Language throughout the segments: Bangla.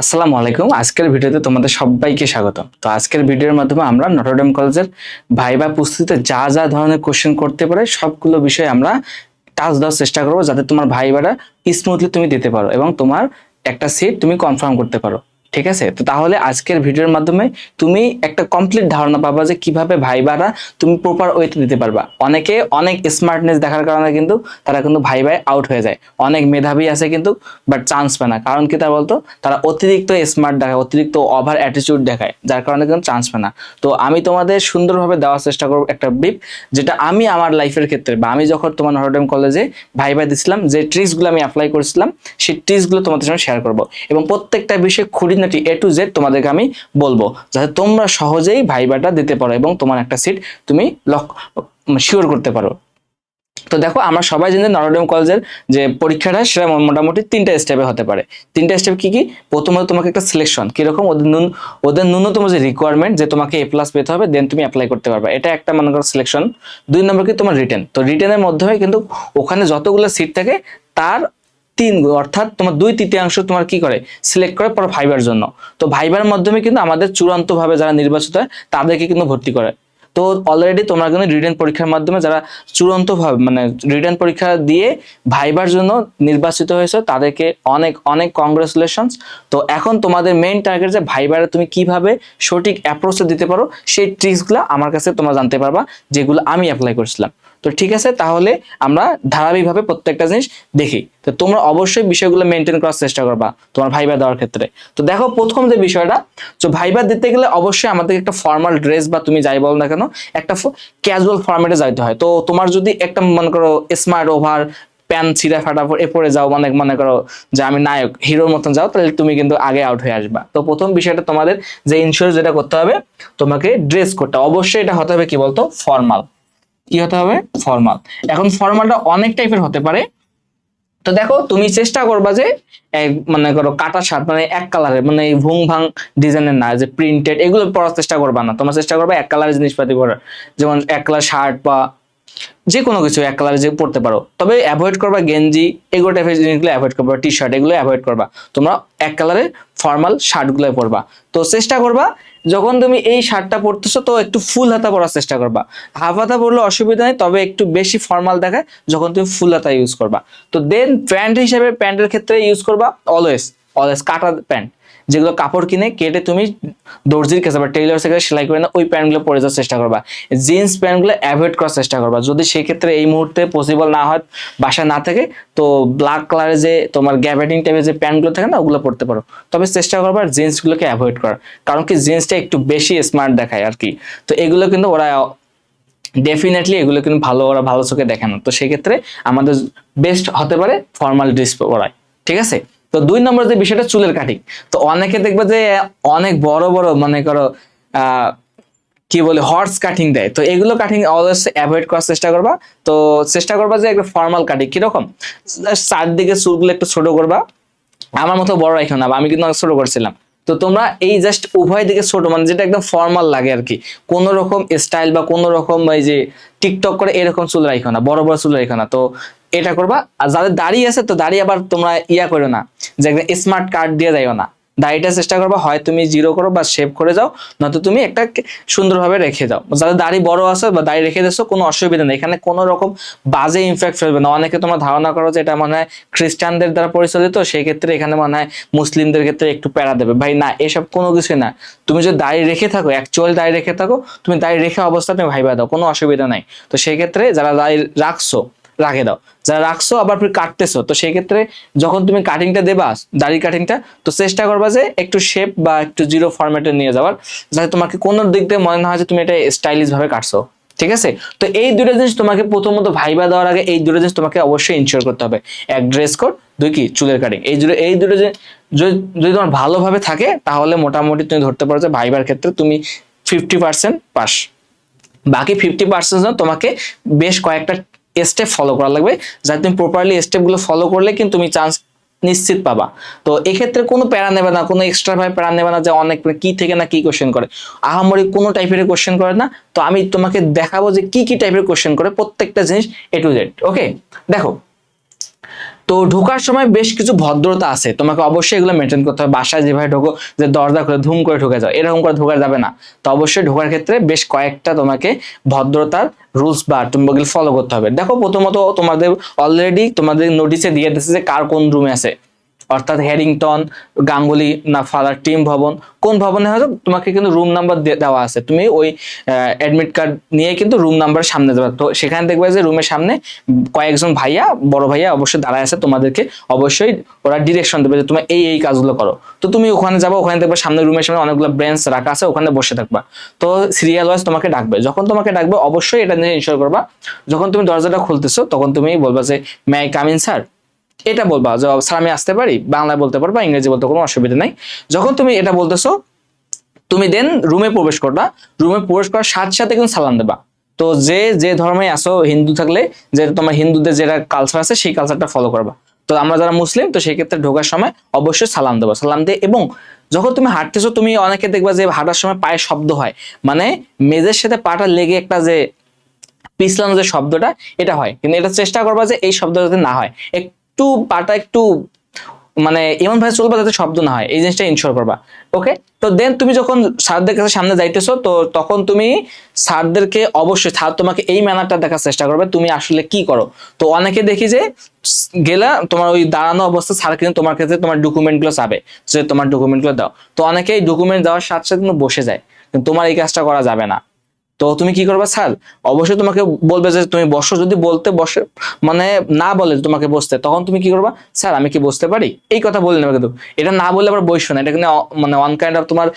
আসসালামু আলাইকুম। আজকের ভিডিওতে তোমাদের সবাইকে স্বাগত তো আজকের ভিডিওর মাধ্যমে আমরা নটরডেম কলেজের ভাইবা প্রস্তুতিতে যা যা ধরনের কোশ্চেন করতে পারে, সবগুলো বিষয়ে আমরা টাচ দেওয়ার চেষ্টা করব, যাতে তোমার ভাইবাটা স্মুথলি তুমি দিতে পারো এবং তোমার একটা সিট তুমি কনফার্ম করতে পারো। ঠিক আছে? তো তাহলে আজকের ভিডিওর মাধ্যমে তুমি একটা কমপ্লিট ধারণা পাবা যে কীভাবে ভাইবারা তুমি প্রপার ওয়েতে দিতে পারবা। অনেকে অনেক স্মার্টনেস দেখার কারণে কিন্তু তারা কিন্তু ভাই ভাই আউট হয়ে যায়। অনেক মেধাবী আছে কিন্তু বাট চান্স পায় না। কারণ কি তা বলতো? তারা অতিরিক্ত স্মার্ট দেখায়, অতিরিক্ত ওভার অ্যাটিটিউড দেখায়, যার কারণে কিন্তু চান্স পায় না। তো আমি তোমাদের সুন্দরভাবে দেওয়ার চেষ্টা করব একটা ব্রিফ যেটা আমি আমার লাইফের ক্ষেত্রে বা আমি যখন তোমার নটরডেম কলেজে ভাই ভাই দিছিলাম, যে ট্রিক্সগুলো আমি অ্যাপ্লাই করেছিলাম, সেই ট্রিক্সগুলো তোমাদের সঙ্গে শেয়ার করব। এবং প্রত্যেকটা বিষয়ে খুঁটিনাটি এ টু জেড তোমাদেরকে আমি বলব, যাতে তোমরা সহজেই ভাইবাটা দিতে পারো এবং তোমার একটা সিট তুমি লক শিওর করতে পারো। তো দেখো, আমরা সবাই জানি নরডেম কলেজের যে পরীক্ষাটা, সেটা মোটামুটি তিনটা স্টেপে হতে পারে। তিনটা স্টেপ কি কি? প্রথমত তোমাকে একটা সিলেকশন কীরকম? ওদের নুন ওদের ন্যূনতম যে রিকোয়ারমেন্ট যে তোমাকে এ প্লাস পেতে হবে দেন তুমি অ্যাপ্লাই করতে পারবে। এটা একটা মনে করো সিলেকশন দুই নম্বর কি? তোমার রিটেন তো রিটেনের মাধ্যমে কিন্তু ওখানে যতগুলো সিট থাকে, তার তিন অর্থাৎ তোমার দুই তৃতীয়াংশ তোমার কি করে? সিলেক্ট করে পরে ভাইবার জন্য। তো ভাইবার মাধ্যমে কিন্তু আমাদের চূড়ান্তভাবে যারা নির্বাচিত হয়, তাদেরকে কিন্তু ভর্তি করে। তো অলরেডি তোমরা কিন্তু রিটেন পরীক্ষার মাধ্যমে যারা চূড়ান্তভাবে মানে রিটেন পরীক্ষা দিয়ে ভাইবার জন্য নির্বাচিত হয়েছে, তাদেরকে অনেক অনেক কংগ্রেচুলেশনস তো এখন তোমাদের মেইন টার্গেট যে ভাইবারে তুমি কীভাবে সঠিক অ্যাপ্রোচে দিতে পারো, সেই ট্রিক্সগুলো আমার কাছে তোমরা জানতে পারবা, যেগুলো আমি অ্যাপ্লাই করেছিলাম। তো ঠিক আছে, তাহলে আমরা ধারাবাহিকভাবে প্রত্যেকটা জিনিস দেখি। তো তোমরা অবশ্যই বিষয়গুলো মেনটেন করার চেষ্টা করবা তোমার ভাইবা দেওয়ার ক্ষেত্রে। তো দেখো প্রথম যে বিষয়টা, তো ভাইবা দিতে গেলে অবশ্যই আমাদের একটা ফর্মাল ড্রেস বা তুমি যাই বলো না কেন, একটা ক্যাজুয়াল ফর্মেটে যাইতে হয়। তো তোমার যদি একটা মনে করো স্মার্ট ওভার প্যান ছিঁড়া ফাটা এ পরে যাও মানে মনে করো যে আমি নায়ক, হিরোর মতন যাও, তাহলে তুমি কিন্তু আগে আউট হয়ে আসবা। তো প্রথম বিষয়টা তোমাদের যে ইন্স্যুরেন্স যেটা করতে হবে, তোমাকে ড্রেস করতে অবশ্যই এটা হতে হবে কি বলতো? ফর্মাল কি হতে হবে? ফর্মাল। এখন ফর্মালটা অনেক টাইপের হতে পারে। তো দেখো, তুমি চেষ্টা করবা যে মানে করো কাটা শার্ট মানে এক কালারের মানে ভুং ভাং ডিজাইনের না, যে প্রিন্টেড এগুলো পরার চেষ্টা করবা না। তোমার চেষ্টা করবা এক কালারের জিনিসপাতি পরার। যেমন এক কালার শার্ট বা যে কোনো কিছু, এক কালারে যে পড়তে পারো। তবে অ্যাভয়েড করবা গেঞ্জি, এগুলো টাইপের জিনিসগুলো অ্যাভয়েড করবা টি শার্ট এগুলো অ্যাভয়েড করবা। তোমরা এক কালারের ফর্মাল শার্টগুলো পরবা। তো চেষ্টা করবা, যখন তুমি এই শার্টটা পরতেছো, তো একটু ফুল হাতা পরার চেষ্টা করবা। হাফ হাতা পরলে অসুবিধা নেই, তবে একটু বেশি ফর্মাল দেখায় যখন তুমি ফুল হাতা ইউজ করবা। তো দেন প্যান্ট হিসেবে প্যান্টের ক্ষেত্রে ইউজ করবা অলওয়েজ অলওয়েজ কাটা প্যান্ট। যেগুলো কাপড় কিনে কেটে তুমি দর্জির কাছে বা টেইলার থেকে সেলাই করে না, ওই প্যান্টগুলো পরে যাওয়ার চেষ্টা করবা। জিন্স প্যান্টগুলো অ্যাভয়েড করার চেষ্টা করবা। যদি সেই ক্ষেত্রে এই মুহূর্তে পসিবল না হয় বাসা না থাকে, তো ব্ল্যাক কালারের যে তোমার গ্যাবেটিং টাইপের যে প্যান্টগুলো থাকে না, ওগুলো পরতে পারো। তবে চেষ্টা করবা জিন্সগুলোকে অ্যাভয়েড করার। কারণ কি জিন্সটা একটু বেশি স্মার্ট দেখায় আর কি। তো এগুলো কিন্তু ওরা ডেফিনেটলি এগুলো কিন্তু ভালো, ওরা ভালো চোখে দেখে না। তো সেক্ষেত্রে আমাদের বেস্ট হতে পারে ফর্মাল ড্রেস পরায়। ঠিক আছে? তো দুই নম্বর যে বিষয়টা চুলের কাটিং। তো অনেকে দেখবে যে অনেক বড় বড় মনে করো কি বলে হর্স কাটিং দেয়। তো এগুলো কাটিং অলওয়েজ অ্যাভয়েড করার চেষ্টা করবা। তো চেষ্টা করবা যে একটা ফর্মাল কাটিং কীরকম? চারদিকে চুলগুলো একটু ছোট করবা। আমার মতো বড় রাখো না আমি কিন্তু অনেক ছোট করছিলাম। তো তোমরা এই জাস্ট উভয় দিকে ছোট মানে যেটা একদম ফর্মাল লাগে আর কি। কোন রকম স্টাইল বা কোন রকম এই যে টিকটক করে এরকম চুল রাখো না, বড় বড় চুল রাখো না। তো এটা করবা। আর যাদের দাড়ি আছে তো দাড়ি আবার তোমরা ইয়া করো না, যে একদম স্মার্ট কার্ড দিয়ে যাইও না। দাড়িটা চেষ্টা করবা, হয় তুমি জিরো করো বা শেভ করে যাও, নয়তো তুমি একটা সুন্দরভাবে রেখে যাও যাদের দাড়ি বড় আছে বা দাড়ি রেখে দিচ্ছ কোনো অসুবিধা নেই। এখানে কোনো রকম বাজে ইনফেক্ট ফেলবে না। অনেকে তোমরা ধারণা করো যে এটা মনে হয় খ্রিস্টানদের দ্বারা পরিচালিত, সেই ক্ষেত্রে এখানে মনে হয় মুসলিমদের ক্ষেত্রে একটু প্যারা দেবে। ভাই, না, এসব কোনো কিছুই না। তুমি যদি দাড়ি রেখে থাকো অ্যাকচুয়াল দাড়ি রেখে থাকো, তুমি দাড়ি রেখে অবস্থা তুমি ভাইবা দাও, কোনো অসুবিধা নাই। তো সেই ক্ষেত্রে যারা দাড়ি রাখছো রাখে দাও। যারা রাখছো, আবার ফির কাটতেছো। তো সেই ক্ষেত্রে যখন তুমি কাটিংটা দেবা, দাড়ি কাটিংটা তো চেষ্টা করবা যে একটু শেপ বা একটু জিরো ফরম্যাটে নিয়ে যাওয়ার, যাতে তোমাকে কোনো দিক দিয়ে মনে না হয় যে তুমি এটা স্টাইলিশ ভাবে কাটছো। ঠিক আছে? তো এই দুটো জিনিস তোমাকে প্রথমত ভাইবা দেওয়ার আগে এই দুটো জিনিস তোমাকে অবশ্যই ইনশিওর করতে হবে। এক ড্রেস কোড দুই, কি? চুলের কাটিং এই দুটো এই দুটো যদি তোমার ভালোভাবে থাকে, তাহলে মোটামুটি তুমি ধরতে পারো যে ভাইবার ক্ষেত্রে তুমি ফিফটি পার্সেন্ট পাস। বাকি ফিফটি পার্সেন্ট তোমাকে বেশ কয়েকটা স্টেপ ফলো করা লাগবে। যাতে তুমি প্রপারলি স্টেপগুলো ফলো করলে কিন্তু তুমি চান্স নিশ্চিত পাবা। তো এক্ষেত্রে কোনো প্যারা নেবে না, কোনো এক্সট্রা ভাবে প্যারা নেবে না যে অনেক কি থেকে না কি কোশ্চেন করে। আহামরি কোনো টাইপের কোশ্চেন করে না। তো আমি তোমাকে দেখাবো যে কি কি টাইপের কোশ্চেন করে প্রত্যেকটা জিনিস এ টু জেড ওকে দেখো তো ঢোকার সময় বেশ কিছু ভদ্রতা আছে। তোমাকে অবশ্যই এগুলো মেনটেন করতে হবে। বাসায় যেভাবে ঢোকো, যে দরজা করে ধুম করে ঢুকে যাও, এরকম করে ঢোকা যাবে না। তো অবশ্যই ঢোকার ক্ষেত্রে বেশ কয়েকটা তোমাকে ভদ্রতার রুলস বা তুমি ওগুলো ফলো করতে হবে। দেখো প্রথমত তোমাদের অলরেডি তোমাদের নোটিশে দিয়ে দিচ্ছে যে কার কোন রুমে আছে। অর্থাৎ হ্যারিংটন, গাঙ্গুলি, না ফাদার টিম ভবন, কোন ভবনে হয়তো তোমাকে কিন্তু রুম নাম্বার দেওয়া আছে। তুমি ওই অ্যাডমিট কার্ড নিয়ে কিন্তু রুম নাম্বার সামনে দেবে। তো সেখানে দেখবে যে রুমের সামনে কয়েকজন ভাইয়া, বড় ভাইয়া অবশ্যই দাঁড়ায় আছে। তোমাদেরকে অবশ্যই ওরা ডিরেকশন দেবে যে তুমি এই এই কাজগুলো করো। তো তুমি ওখানে যাব, ওখানে দেখবে সামনে রুমের সামনে অনেকগুলো ব্রেঞ্চ রাখা আছে, ওখানে বসে থাকবা। তো সিরিয়াল ওয়াইজ তোমাকে ডাকবে। যখন তোমাকে ডাকবে, অবশ্যই এটা নিয়ে ইনশোর করবা। যখন তুমি দরজাটা খুলতেছো, তখন তুমি বলবা যে মে আই কামিন স্যার এটা বলবা, যে স্যার, আমি আসতে পারি? বাংলায় বলতে পারবা, ইংরেজি বলতে কোনো অসুবিধা নাই। যখন তুমি এটা বলতেছো, তুমি দেন রুমে প্রবেশ করবা। রুমে প্রবেশ করার সাথে সাথে কিন্তু সালাম দেবা। তো যে যে ধর্মে আসো হিন্দু থাকলে, যে তোমার হিন্দুদের যেটা কালচার আছে, সেই কালচারটা ফলো করবা। তো আমরা যারা মুসলিম, তো সেই ক্ষেত্রে ঢোকার সময় অবশ্যই সালাম দেবো। সালাম দিয়ে এবং যখন তুমি হাঁটতেছো, তুমি অনেকে দেখবা যে হাঁটার সময় পায়ে শব্দ হয়। মানে মেজের সাথে পাটা লেগে একটা যে পিছলানো যে শব্দটা, এটা হয়। কিন্তু এটা চেষ্টা করবা যে এই শব্দ যাতে না হয়। একটু পাটা একটু মানে এমন ভাবে চলবা যাতে শব্দ না হয়, এই জিনিসটা ইনশোর করবা। ওকে তো দেন তুমি যখন স্যারদের কাছে সামনে যাইতেছো, তো তখন তুমি স্যারদেরকে অবশ্যই, স্যার তোমাকে এই ম্যানারটা দেখার চেষ্টা করবে, তুমি আসলে কি করো। তো অনেকে দেখি যে, গেলা তোমার ওই দাঁড়ানো অবস্থা স্যার কিন্তু তোমার ক্ষেত্রে তোমার ডকুমেন্টগুলো চাবে, যে তোমার ডকুমেন্টগুলো দাও। তো অনেকে এই ডকুমেন্ট দেওয়ার সাথে সাথে কিন্তু বসে যায় তোমার এই কাজটা করা যাবে না। তো তুমি কি করবে, স্যার? অবশ্যই তোমাকে বলবে যে তুমি বসো, যদি বলতে বসে মানে না বলে তোমাকে বসতে, তখন তুমি কি করবা? স্যার, আমি কি বসতে পারি? এই কথা বলে নেবে কিন্তু। এটা না বললে আবার বসো না। এটা কিন্তু মানে ওয়ান কাইন্ড অফ তোমার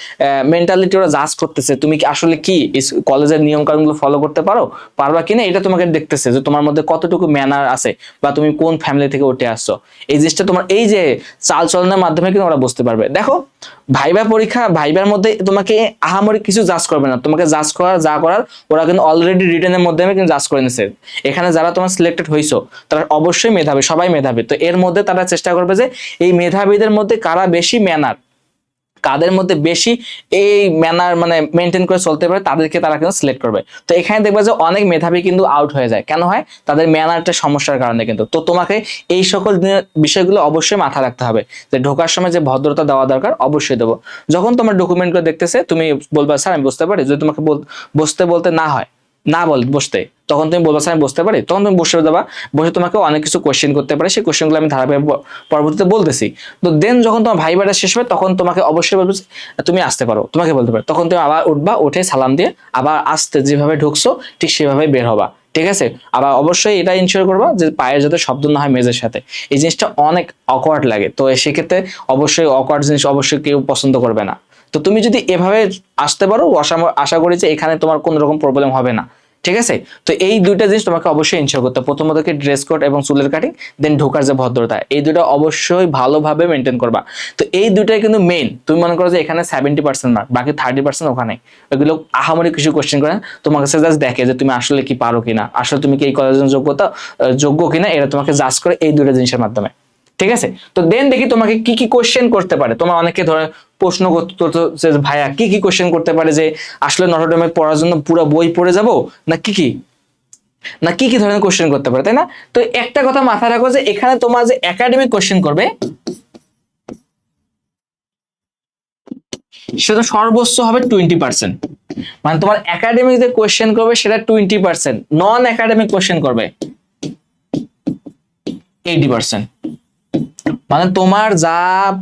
মেন্টালিটি ওরা জাজ করতেছে। তুমি কি আসলে কি কলেজের নিয়ম কানুনগুলো ফলো করতে পারো? পারবা কিনা এটা তোমাকে দেখতেছে যে তোমার মধ্যে কতটুকু ম্যানার আছে বা তুমি কোন ফ্যামিলি থেকে উঠে আসছো। এই জিনিসটা তোমার, এই যে চাল চলনের মাধ্যমে কিন্তু ওরা বুঝতে পারবে। দেখো, ভাইবা পরীক্ষা, ভাইবার মধ্যে তোমাকে আহামরি কিছু জাজ করবে না। তোমাকে জাজ করার যা করার, ওরা কিন্তু অলরেডি রিটার্নের মাধ্যমে কিন্তু জাজ করে নিছে। এখানে যারা তোমার সিলেক্টেড হইছো, তারা অবশ্যই মেধাবী, সবাই মেধাবী। তো এর মধ্যে তারা চেষ্টা করবে যে, এই মেধাবীদের মধ্যে কারা বেশি ম্যানার কাদের মধ্যে বেশি এই ম্যানার মানে মেনটেন করে চলতে পারে, তাদেরকে তারা কিন্তু সিলেক্ট করবে। তো এখানে দেখবে যে অনেক মেধাবী কিন্তু আউট হয়ে যায়। কেন হয়? তাদের ম্যানারটা সমস্যার কারণে কিন্তু। তো তোমাকে এই সকল বিষয়গুলো অবশ্যই মাথা রাখতে হবে। যে ঢোকার সময় যে ভদ্রতা দেওয়া দরকার, অবশ্যই দেবো। যখন তোমার ডকুমেন্টগুলো দেখতেছে, তুমি বলবা, স্যার, আমি বুঝতে পারি। যদি তোমাকে বসতে বলতে না হয় না বল, বসতে। তখন তুমি বলবা, স্যার, আমি বসতে পারি? তখন তুমি বসে দেবা বসে তোমাকে অনেক কিছু কোশ্চেন করতে পারে। সেই কোশ্চেনগুলো আমি ধারাবাহিক পরবর্তীতে বলতেছি। তো দেন যখন তোমার ভাই বাটা শেষ হবে, তখন তোমাকে অবশ্যই বলবে তুমি আসতে পারো। তোমাকে বলতে পারো। তখন তুমি আবার উঠবা, উঠে সালাম দিয়ে আবার আসতে যেভাবে ঢুকছো, ঠিক সেভাবে বের হবা। ঠিক আছে? আবার অবশ্যই এটা ইনশিওর করবা যে পায়ের যাতে শব্দ না হয় মেজের সাথে। এই জিনিসটা অনেক অকওয়ার্ড লাগে। তো সেক্ষেত্রে অবশ্যই অকওয়ার্ড জিনিস অবশ্যই কেউ পছন্দ করবে না। তো তুমি যদি এভাবে আসতে পারো, আশা করি যে এখানে তোমার কোনো রকম প্রবলেম হবে না। ঠিক আছে? তো এই দুইটা জিনিস তোমাকে অবশ্যই ইনশিওর করতে প্রথমত কি ড্রেস কোড এবং চুলের কাটিং দেন ঢোকার যে ভদ্রতা। এই দুটো অবশ্যই ভালোভাবে মেনটেন করবা। তো এই দুটাই কিন্তু মেইন তুমি মনে করো যে এখানে সেভেন্টি পার্সেন্ট মার্ক বাকি থার্টি পার্সেন্ট ওখানে। ওইগুলো আহামরি কিছু কোশ্চেন করে তোমার কাছে জাস্ট দেখে যে তুমি আসলে কি পারো কিনা। আসলে তুমি কি এই কলেজের যোগ্যতা যোগ্য কিনা, এটা তোমাকে জাজ করে এই দুটো জিনিসের মাধ্যমে। ঠিক আছে? তো দেন দেখি তোমাকে কি কি কোশ্চেন করতে পারে। তোমার অনেকে ধরে প্রশ্ন করতো ভাইয়া, কি কি কোশ্চেন করতে পারে যে, আসলে নটরডেমে পড়ার জন্য পুরো বই পড়ে যাব? না কি কি? না কি কি ধরনের কোশ্চেন করতে পারে, তাই না? তো একটা কথা মাথায় রাখো যে, এখানে তোমার যে একাডেমিক কোশ্চেন করবে সেটা সর্বোচ্চ হবে টোয়েন্টি পার্সেন্ট মানে তোমার একাডেমিক যে কোশ্চেন করবে, সেটা twenty percent non academic question করবে এইটি পার্সেন্ট মানে তোমার যা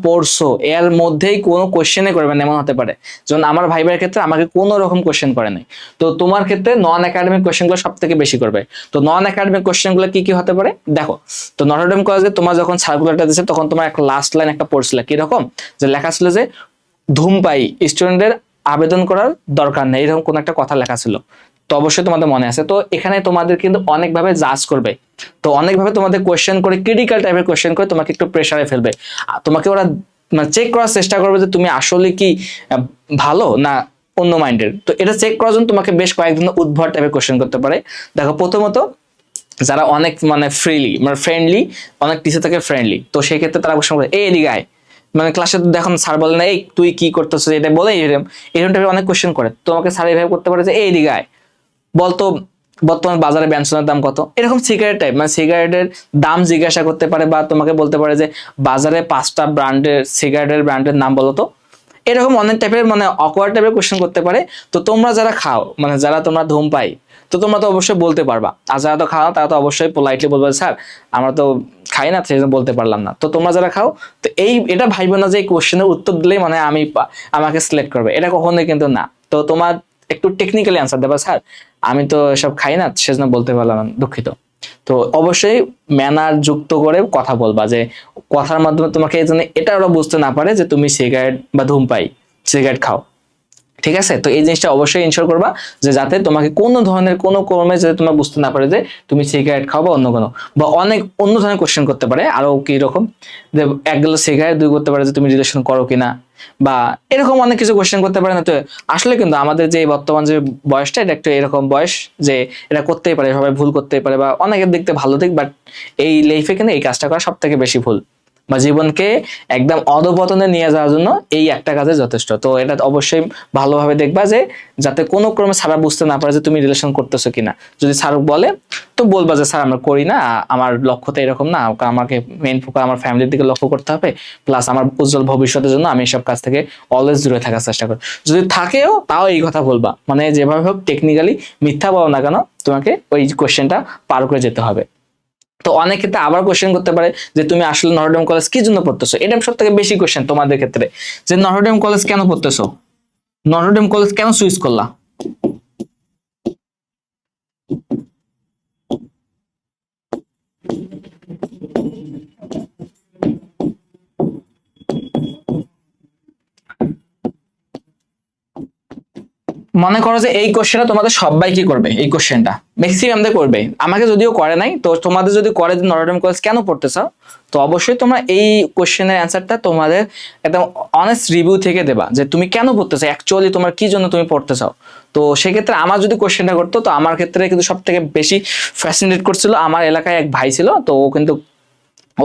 পড়ছো, এর মধ্যেই কোনো কোশ্চেনে করবে না, এমন হতে পারে। যেমন আমার ভাই ভাইয়ের ক্ষেত্রে আমাকে কোনো রকম কোশ্চেন করে নাই। তো তোমার ক্ষেত্রে নন একাডেমিক কোশ্চেনগুলো সব থেকে বেশি করবে। তো নন একাডেমিক কোশ্চেনগুলো কি কি হতে পারে? দেখো, তো নটরডেম কলেজে তোমার যখন সার্কুলারটা দিচ্ছে তখন তোমার একটা লাস্ট লাইন একটা পড়ছিল। কীরকম? যে লেখা ছিল যে ধূমপাই স্টুডেন্টদের আবেদন করার দরকার নেই। এরকম কোন একটা কথা লেখা ছিল। তো অবশ্যই তোমাদের মনে আছে। তো এখানে তোমাদের কিন্তু অনেকভাবে জাজ করবে। তো অনেকভাবে তোমাদের কোয়েশ্চেন করে ক্রিটিক্যাল টাইপের কোয়েশ্চেন করে তোমাকে একটু প্রেশারে ফেলবে। তোমাকে ওরা মানে চেক করার চেষ্টা করবে যে তুমি আসলে কি ভালো না অন্য মাইন্ডের তো এটা চেক করার জন্য তোমাকে বেশ কয়েকদিন উদ্ভট টাইপের কোয়েশ্চেন করতে পারে। দেখো, প্রথমত যারা অনেক মানে ফ্রিলি মানে ফ্রেন্ডলি অনেক টিচার থাকে ফ্রেন্ডলি তো সেই ক্ষেত্রে তারা কোশ্চেন করে, এই এদিকে মানে ক্লাসে তো দেখুন স্যার বলে না, এই, তুই কি করতেছিস? এটা বলে এরকম এরকম টাইপের অনেক কোশ্চেন করে। তোমাকে স্যার এভাবে করতে পারে যে, এই এদিকে আয়। বলতো, বর্তমান বাজারে ব্যঞ্জনের দাম কত? এরকম সিগারেট টাইপ মানে সিগারেটের দাম জিজ্ঞাসা করতে পারে বা তোমাকে বলতে পারে যে, বাজারে পাঁচটা ব্র্যান্ডের সিগারেটের ব্র্যান্ডের নাম বলো তো। এরকম অনেক টাইপের মানে অকওয়ার্ড টাইপের কোশ্চেন করতে পারে। তো তোমরা যারা খাও মানে যারা তোমরা ধূম পাই তো তোমরা তো অবশ্যই বলতে পারবা। আর যারা তো খাও, তারা তো অবশ্যই পোলাইটলি বলবে, স্যার, আমরা তো খাই না সেই বলতে পারলাম না। তো তোমরা যারা খাও, তো এই, এটা ভাইবে না যে এই কোশ্চেনের উত্তর দিলেই মানে আমি আমাকে সিলেক্ট করবে। এটা কখনোই কিন্তু না। তো তোমার একটু টেকনিক্যালি আনসার দেবা, স্যার। আমি তো সব খাই না, সেজন্য বলতে পারলাম দুঃখিত। তো অবশ্যই ম্যানার যুক্ত করে কথা বলবা যে, কথার মাধ্যমে তোমাকে জন্য এটা ওরা বুঝতে না পারে যে তুমি সিগারেট বা ধূমপাই সিগারেট খাও। ঠিক আছে? তো এই জিনিসটা অবশ্যই ইনশোর করবা যে যাতে তোমাকে কোনো ধরনের, কোনো কর্মে যাতে তোমার বুঝতে না পারে যে তুমি সিগারেট খাও বা অন্য কোনো। বা অনেক অন্য ধরনের কোশ্চেন করতে পারে আরও কি রকম? যে এক গেলো সিগারেট দুই করতে পারে যে তুমি রিলেশন করো কিনা। বা এরকম অনেক কিছু কোশ্চেন করতে পারে না। তো আসলে কিন্তু আমাদের যে বর্তমান যে বয়সটা, এটা একটু এরকম বয়স যে এটা করতেই পারে, সবাই ভুল করতেই পারে বা অনেকের দেখতে ভালো দিক বাট এই লাইফে কিন্তু এই কাজটা করা সব থেকে বেশি ভুল। বা জীবনকে একদম অধপতনে নিয়ে যাওয়ার জন্য এই একটা কাজে যথেষ্ট। তো এটা অবশ্যই ভালোভাবে দেখবা যে, যাতে কোনো ক্রমে সারা বুঝতে না পারে যে তুমি রিলেশন করতেছো কিনা। যদি স্যার বলে, তো বলবা যে, স্যার, আমরা করি না, আমার লক্ষ্যটা এরকম না আমাকে মেইন ফোকাস আমার ফ্যামিলির দিকে লক্ষ্য করতে হবে প্লাস আমার উজ্জ্বল ভবিষ্যতের জন্য আমি এসব কাজ থেকে অলওয়েজ দূরে থাকার চেষ্টা করি যদি থাকেও, তাও এই কথা বলবা। মানে যেভাবে হোক টেকনিক্যালি মিথ্যা বলো না কেন, তোমাকে ওই কোয়েশ্চেনটা পার করে যেতে হবে। তো অনেক ক্ষেত্রে আবার কোশ্চেন করতে পারে যে তুমি আসলে নরডেম কলেজ কি জন্য পড়তেছো? এটা সব থেকে বেশি কোশ্চেন তোমাদের ক্ষেত্রে। যে নরডেম কলেজ কেন পড়তেছো? নরডেম কলেজ কেন সুইচ করলা? মনে করো যে এই কোশ্চেনটা তোমাদের সবাই কি করবে? এই কোশ্চেনটা ম্যাক্সিমামদের করবে। আমাকে যদিও করে নাই, তো তোমাদের যদি করে যে নরডেম কলেজ কেন পড়তে চাও, তো অবশ্যই তোমরা এই কোশ্চেনের অ্যান্সারটা তোমাদের একদম অনেস্ট রিভিউ থেকে দেবা যে তুমি কেন পড়তে চাও অ্যাকচুয়ালি তোমার কি জন্য তুমি পড়তে চাও। তো সেক্ষেত্রে আমার যদি কোশ্চেনটা করতো, তো আমার ক্ষেত্রে কিন্তু সব থেকে বেশি ফ্যাসিনেট করছিল। আমার এলাকায় এক ভাই ছিল, তো ও কিন্তু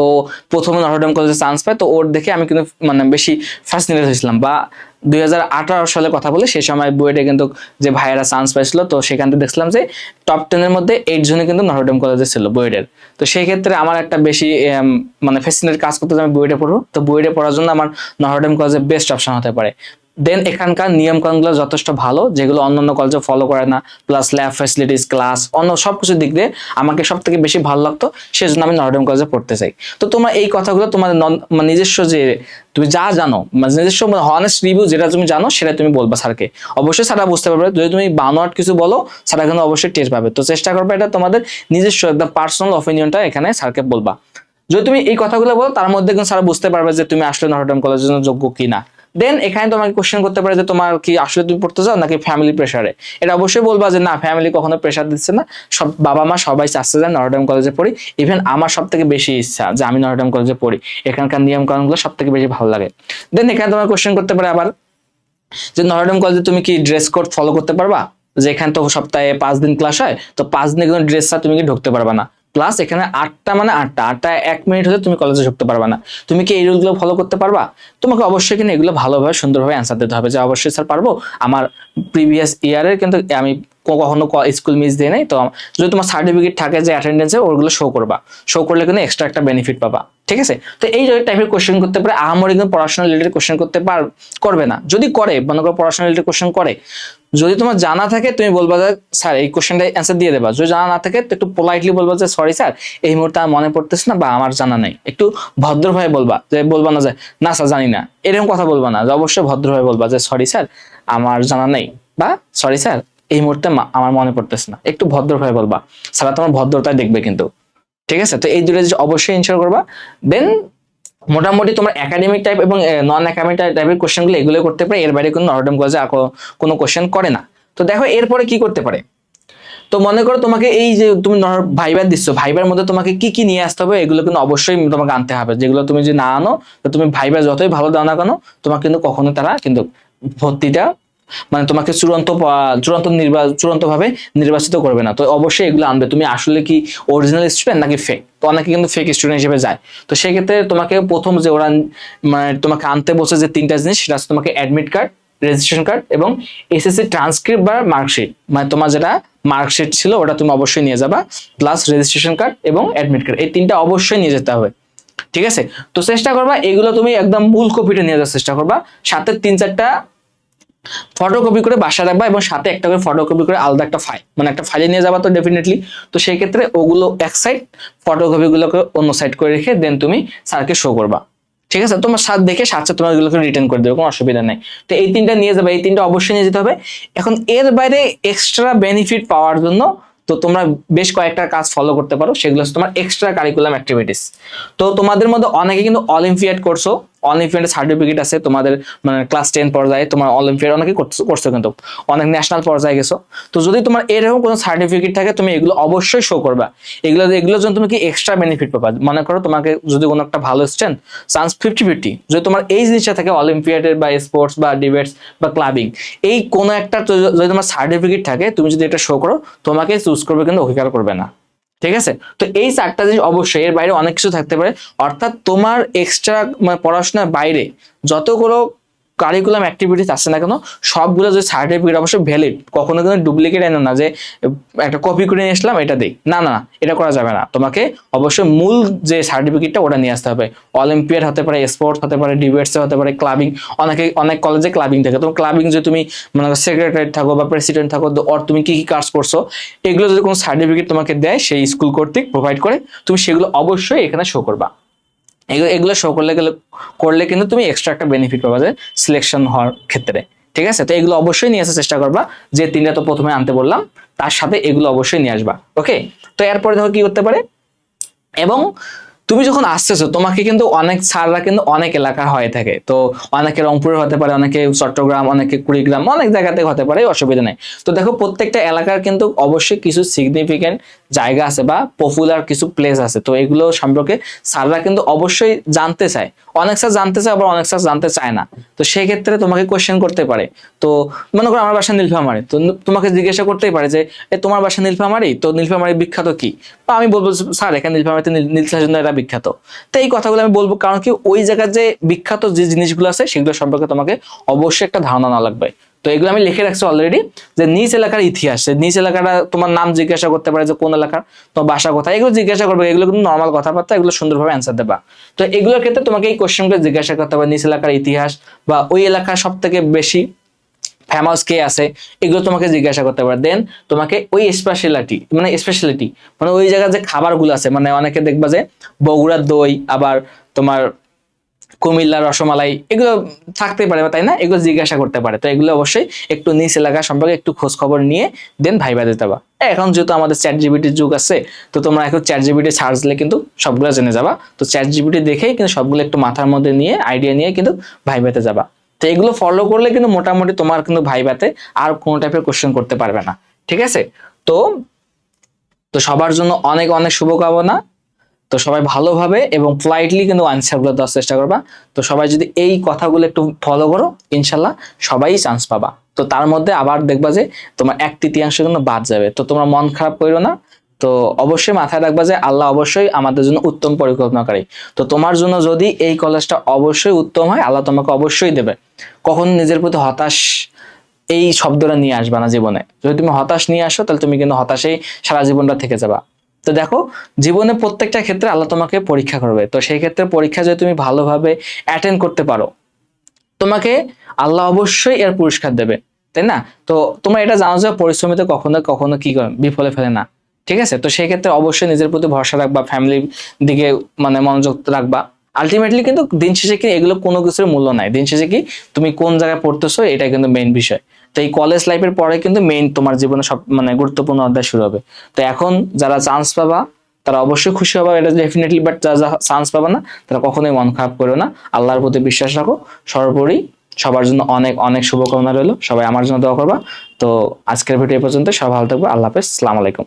ও প্রথমে নটরডেম কলেজে চান্স পায়, তো ওর দেখে আমি কিন্তু মানে বেশি ফ্যাসিনেটেড হয়েছিলাম। বা দুই হাজার আঠারো সালে কথা বলে সেই সময় বুয়েটে কিন্তু যে ভাইয়েরা চান্স পাইছিল, তো সেখান থেকে দেখছিলাম যে টপ টেনের মধ্যে এইট জনে কিন্তু নটরডেম কলেজে ছিল বুয়েটের। তো সেই ক্ষেত্রে আমার একটা বেশি মানে ফ্যাসিনেট কাজ করতে আমি বুয়েটে পড়ব। তো বুয়েটে পড়ার জন্য আমার নটরডেম কলেজে বেস্ট অপশন হতে পারে। দেন এখানকার নিয়ম কানুনগুলো যথেষ্ট ভালো, যেগুলো অন্যান্য কলেজে ফলো করে না প্লাস ল্যাব ফ্যাসিলিটিস ক্লাস অন্য সবকিছু দিক দিয়ে আমাকে সব থেকে বেশি ভালো লাগতো, সেজন্য আমি নরডেম কলেজে পড়তে চাই। তো তোমরা এই কথাগুলো তোমার মানে নিজস্ব যে, তুমি যা জানো মানে নিজস্ব হনেস্ট রিভিউ যেটা তুমি জানো, সেটা তুমি বলবা স্যারকে অবশ্যই স্যারা বুঝতে পারবে, যদি তুমি বানোয়াট কিছু বলো স্যারা কিন্তু অবশ্যই টের পাবে। তো চেষ্টা করবে এটা তোমাদের নিজস্ব একদম পার্সোনাল অপিনিয়নটা এখানে স্যারকে বলবা। যদি তুমি এই কথাগুলো বলো, তার মধ্যে কিন্তু স্যার বুঝতে পারবে যে তুমি আসলে নটরডেম কলেজের জন্য যোগ্য কি না দেন এখানে তোমাকে কোশ্চেন করতে পারে যে তোমার কি আসলে তুমি পড়তে চাও নাকি ফ্যামিলি প্রেশারে এটা অবশ্যই বলবা যে না ফ্যামিলি কখনো প্রেশার দিচ্ছে না। সব বাবা মা সবাই চাচ্ছে যে নরডেম কলেজে পড়ি। ইভেন আমার সব থেকে বেশি ইচ্ছা যে আমি নরডেম কলেজে পড়ি। এখানকার নিয়ম কানুনগুলো সব থেকে বেশি ভালো লাগে। দেন এখানে তোমার কোশ্চেন করতে পারে আবার যে নরডেম কলেজে তুমি কি ড্রেস কোড ফলো করতে পারবা? যে এখানে তো সপ্তাহে পাঁচ দিন ক্লাস হয়, তো পাঁচ দিনে কোনো ড্রেসটা তুমি কি ঢুকতে পারবা না? প্লাস এখানে আটটা মানে আটটা আটটা এক মিনিট হলে তুমি কলেজে ঢুকতে পারবা না। তুমি কি এই রুলগুলো ফলো করতে পারবা? তোমাকে অবশ্যই কিন্তু এগুলো ভালোভাবে সুন্দরভাবে অ্যান্সার দিতে হবে যে অবশ্যই স্যার পারব। আমার প্রিভিয়াস ইয়ারের কিন্তু আমি কখনো স্কুল মিস দিয়ে নেই, তো যদি তোমার সার্টিফিকেট থাকে যে অ্যাটেন্ডেন্সে ওগুলো শো করবা। শো করলে কিন্তু এক্সট্রা একটা বেনিফিট পাবা, ঠিক আছে? তো এই টাইপের কোশ্চেন করতে পারে, আহামরি কিন্তু পড়াশোনা রিলেটেড কোশ্চেন করতে পার, করবে না। যদি করে, মনে করো পড়াশোনা রিলেটেড কোশ্চেন করে, যদি তোমার জানা থাকে, তুমি বলবা যে, স্যার, এই কোশ্চেনটা অ্যান্সার দিয়ে দেবা। যদি জানা না থাকে, তো একটু পোলাইটলি বলবা যে সরি স্যার, এই মুহূর্তে আমার মনে পড়তেছে না বা আমার জানা নেই। একটু ভদ্রভাবে বলবা, যে বলবা না যে, না, স্যার, জানি না। এরকম কথা বলবা না, যে অবশ্যই ভদ্রভাবে বলবা যে সরি স্যার, আমার জানা নেই। বা সরি স্যার এই মুহূর্তে আমার মনে পড়তেছে না। একটু ভদ্রভাবে বলবা। স্যার তোমার ভদ্রতা দেখবে কিন্তু। ঠিক আছে? তো এই দুটো অবশ্যই ইনশোর করবা। দেন মোটামুটি তোমার একাডেমিক টাইপ এবং নন একাডেমিক টাইপের কোশ্চেনগুলো এগুলো করতে পারে। এর বাইরে কোনো নরডেম কলেজে কোনো কোশ্চেন করে না। তো দেখো, এরপরে কি করতে পারে? তো মনে করো তোমাকে এই যে তুমি ভাইবার দিচ্ছ। ভাইবার মধ্যে তোমাকে কি কি নিয়ে আসতে হবে এগুলো কিন্তু অবশ্যই তোমাকে আনতে হবে। যেগুলো তুমি যদি না আনো, তো তুমি ভাইবার যতই ভালো দাও না কেন, তোমাকে কিন্তু কখনো তারা কিন্তু ভর্তিটা মানে তোমাকে চূড়ান্ত চূড়ান্ত নির্বা চূড়ান্ত ভাবে নির্বাচিত করবে না। তো অবশ্যই এগুলো আনবে। তুমি আসলে কি অরিজিনাল স্টুডেন্ট নাকি ফেক তো অনেকে কিন্তু ফেক স্টুডেন্ট হিসেবে যায়। তো সেক্ষেত্রে তোমাকে প্রথম যে ওরা মানে তোমাকে আনতে বলছে যে তিনটা জিনিস, সেটা হচ্ছে তোমাকে অ্যাডমিট কার্ড রেজিস্ট্রেশন কার্ড এবং এসএসসি ট্রান্সক্রিপ্ট বা মার্কশিট মানে তোমার যেটা মার্কশিট ছিল, ওটা তুমি অবশ্যই নিয়ে যাবা প্লাস রেজিস্ট্রেশন কার্ড এবং অ্যাডমিট কার্ড এই তিনটা অবশ্যই নিয়ে যেতে হবে। ঠিক আছে? তো চেষ্টা করবা, এগুলো তুমি একদম মূল কপিটা নিয়ে যাওয়ার চেষ্টা করবা। সাথে তিন চারটা ফটোকপি করে বাসায় রাখবা এবং সাথে একটা করে ফটোকপি করে আলাদা একটা ফাইল মানে একটা ফাইলে নিয়ে যাবা তো ডেফিনেটলি তো সেই ক্ষেত্রে ওগুলো এক সাইড ফটোকপি গুলোকে অন্য সাইড করে রেখে দেন তুমি স্যারকে শো করবা। ঠিক আছে? তোমার সাথ দেখে সাথে তোমার এগুলোকে রিটার্ন করে দেবে, কোনো অসুবিধা নেই। তো এই তিনটা নিয়ে যাবে, এই তিনটা অবশ্যই নিয়ে যেতে হবে। এখন এর বাইরে এক্সট্রা বেনিফিট পাওয়ার জন্য তো তোমরা বেশ কয়েকটা কাজ ফলো করতে পারো, সেগুলো হচ্ছে তোমার এক্সট্রা কারিকুলাম অ্যাক্টিভিটিস তো তোমাদের মধ্যে অনেকে কিন্তু অলিম্পিয়াড করছ অলিম্পিয়াড সার্টিফিকেট আছে, তোমাদের মানে ক্লাস টেন পর্যায়ে তোমার অলিম্পিয়াড অনেকে করছ কিন্তু। অনেক ন্যাশনাল পর্যায়ে গেছো। তো যদি তোমার এরকম কোনো সার্টিফিকেট থাকে, তুমি এগুলো অবশ্যই শো করবা। এগুলো এগুলোর জন্য তুমি কি এক্সট্রা বেনিফিট পাবা? মনে করো তোমাকে যদি কোনো একটা ভালো স্টুডেন্ট চান্স ফিফটি ফিফটি যদি তোমার এই জিনিসটা থাকে অলিম্পিয়াডের বা স্পোর্টস বা ডিবেটস বা ক্লাবিং এই কোনো একটা যদি তোমার সার্টিফিকেট থাকে, তুমি যদি এটা শো করো, তোমাকে চুজ করবে কিন্তু অধিকার করবে না। ঠিক আছে? তো এই চারটা জিনিস অবশ্যই, এর বাইরে অনেক কিছু থাকতে পারে। অর্থাৎ তোমার এক্সট্রা মানে পড়াশোনার বাইরে যতগুলো কারিকুলাম অ্যাক্টিভিটিস আছে না কেন? সবগুলো যে সার্টিফিকেট অবশ্যই ভ্যালিড কখনো কিন্তু ডুপ্লিকেট এনো না যে, একটা কপি করে নিয়ে আসলাম, এটা দিই। না না না, এটা করা যাবে না। তোমাকে অবশ্যই মূল যে সার্টিফিকেটটা ওটা নিয়ে আসতে হবে। অলিম্পিয়াড হতে পারে স্পোর্টস হতে পারে ডিবেটস হতে পারে ক্লাবিং অনেকে, অনেক কলেজে ক্লাবিং থাকে। তোমার ক্লাবিং যে তুমি মানে সেক্রেটারি থাকো বা প্রেসিডেন্ট থাকো অর তুমি কি কি কাজ করছ, এগুলো যদি কোনো সার্টিফিকেট তোমাকে দেয়, সেই স্কুল কর্তৃক প্রোভাইড করে, তুমি সেগুলো অবশ্যই এখানে শো করবা। এগুলো শো করলে গেলে করলে কিন্তু তুমি এক্সট্রা একটা বেনিফিট পাবা যে সিলেকশন হওয়ার ক্ষেত্রে। ঠিক আছে? তো এগুলো অবশ্যই নিয়ে আসার চেষ্টা করবা। যে তিনটা তো প্রথমে আনতে বললাম, তার সাথে এগুলো অবশ্যই নিয়ে আসবা। ওকে তো এরপরে দেখো কি করতে পারে? এবং তুমি যখন আসতেছো, তোমাকে কিন্তু অনেক স্যাররা কিন্তু অনেক এলাকা হয়ে থাকে। তো অনেকে রংপুরে হতে পারে, অনেকে চট্টগ্রাম, অনেকে কুড়িগ্রাম, অনেক জায়গাতে হতে পারে অসুবিধা নেই। তো দেখো, প্রত্যেকটা এলাকার কিন্তু অবশ্যই কিছু সিগনিফিকেন্ট জায়গা আছে বা পপুলার কিছু প্লেস আছে। তো এগুলো সম্পর্কে স্যাররা কিন্তু অবশ্যই জানতে চায়। অনেক স্যার জানতে চায়, আবার অনেক স্যার জানতে চায় না। তো সেই ক্ষেত্রে তোমাকে কোয়েশ্চেন করতে পারে। তো মনে করো আমার বাসা নীলফামারি, তো তোমাকে জিজ্ঞাসা করতেই পারে যে, এ, তোমার বাসা নীলফামারি? তো নীলফামারি বিখ্যাত কি? বা আমি বলব স্যার, এখানে নীলফামারিতে নীল- নীলসার জন্য এটা বিখ্যাত। তো এই কথাগুলো আমি বলব, কারণ কি ওই জায়গার যে বিখ্যাত যে জিনিসগুলো আছে, সেগুলো সম্পর্কে তোমাকে অবশ্যই একটা ধারণা না লাগবে। তো এগুলো আমি লিখে রাখছি অলরেডি যে নিজ এলাকার ইতিহাস নিজ এলাকাটা তোমার নাম জিজ্ঞাসা করতে পারে যে কোন এলাকার, তোমার বাসা কোথায়, এগুলো জিজ্ঞাসা করবে, এগুলো কিন্তু নর্মাল কথাবার্তা, এগুলো সুন্দরভাবে অ্যান্সার দেবা। তো এগুলোর ক্ষেত্রে তোমাকে এই কোশ্চেনগুলো জিজ্ঞাসা করতে হবে, নিজ এলাকার ইতিহাস বা ওই এলাকার সব থেকে বেশি ফেমাস কে আছে, এগুলো তোমাকে জিজ্ঞাসা করতে পারে। দেন তোমাকে ওই স্পেশালিটি মানে স্পেশালিটি মানে ওই জায়গার যে খাবারগুলো আছে মানে অনেকে দেখবা যে বগুড়ার দই, আবার তোমার কুমিল্লার রসমালাই, এগুলো থাকতে পারে, তাই না? এগুলো জিজ্ঞাসা করতে পারে। তো এগুলো অবশ্যই একটু নিচ এলাকা সম্পর্কে একটু খোঁজ খবর নিয়ে দেন ভাইবা দিতে পারবা এখন যেহেতু আমাদের চ্যাট জিবিটির যুগ আছে, তো তোমরা এখন চ্যাট জিবিটি সার্চ দিলে কিন্তু সবগুলো জেনে যাবা। তো চ্যাট জিবিটি দেখেই কিন্তু সবগুলো একটু মাথার মধ্যে নিয়ে আইডিয়া নিয়ে কিন্তু ভাইবাতে যাবা। তো এগুলো ফলো করলে কিন্তু মোটামুটি তোমার কিন্তু ভাইবাতে আর কোনো টাইপের কোশ্চেন করতে পারবে না। ঠিক আছে? তো তো সবার জন্য অনেক অনেক শুভকামনা। তো সবাই ভালোভাবে এবং ফ্লাইটলি কিন্তু আনসারগুলো দেওয়ার চেষ্টা করবা। তো সবাই যদি এই কথাগুলো একটু ফলো করো, ইনশাল্লাহ সবাই চান্স পাবা। তো তার মধ্যে আবার দেখবা যে তোমার এক তৃতীয়াংশ কিন্তু বাদ যাবে। তো তোমরা মন খারাপ করো না। তো অবশ্যই মাথায় রাখবা যে আল্লাহ অবশ্যই আমাদের জন্য উত্তম পরিকল্পনাকারী। তো তোমার জন্য যদি এই কলেজটা অবশ্যই উত্তম হয়, আল্লাহ তোমাকে অবশ্যই দেবে। কখন নিজের প্রতি হতাশ এই শব্দটা নিয়ে আসবা না জীবনে। যদি তুমি হতাশ নিয়ে আসো, তাহলে তুমি কিন্তু হতাশেই সারা জীবনটা থেকে যাবা। তো দেখো, জীবনে প্রত্যেকটা ক্ষেত্রে আল্লাহ তোমাকে পরীক্ষা করবে। তো সেই ক্ষেত্রে পরীক্ষা যদি তুমি ভালোভাবে অ্যাটেন্ড করতে পারো, তোমাকে আল্লাহ অবশ্যই এর পুরস্কার দেবে, তাই না? তো তোমরা এটা জানো যে পরিশ্রমিত কখনো কখনো কি করে? বিফলে ফেলে না, ঠিক আছে? তো সেই ক্ষেত্রে অবশ্যই নিজের প্রতি ভরসা রাখবা ফ্যামিলির দিকে মানে মনোযোগ রাখবা। আলটিমেটলি কিন্তু দিন শেষে কি এগুলো কোনো কিছুর মূল্য নাই। দিন শেষে কি তুমি কোন জায়গায় পড়তেছো এটা কিন্তু মেইন বিষয়। তো এই কলেজ লাইফের পরে কিন্তু মেইন তোমার জীবনে সব মানে গুরুত্বপূর্ণ অধ্যায় শুরু হবে। তো এখন যারা চান্স পাবা, তারা অবশ্যই খুশি হবে, এটা ডেফিনেটলি বাট যারা চান্স পাবা না, তারা কখনোই মন খারাপ করো না। আল্লাহর প্রতি বিশ্বাস রাখো। সর্বোপরি সবার জন্য অনেক অনেক শুভকামনা রইল। সবাই আমার জন্য দোয়া করবা। তো আজকের ভিডিও পর্যন্ত সবাই ভালো থাকবে। আল্লাহ হাফেজ। আলাইকুম।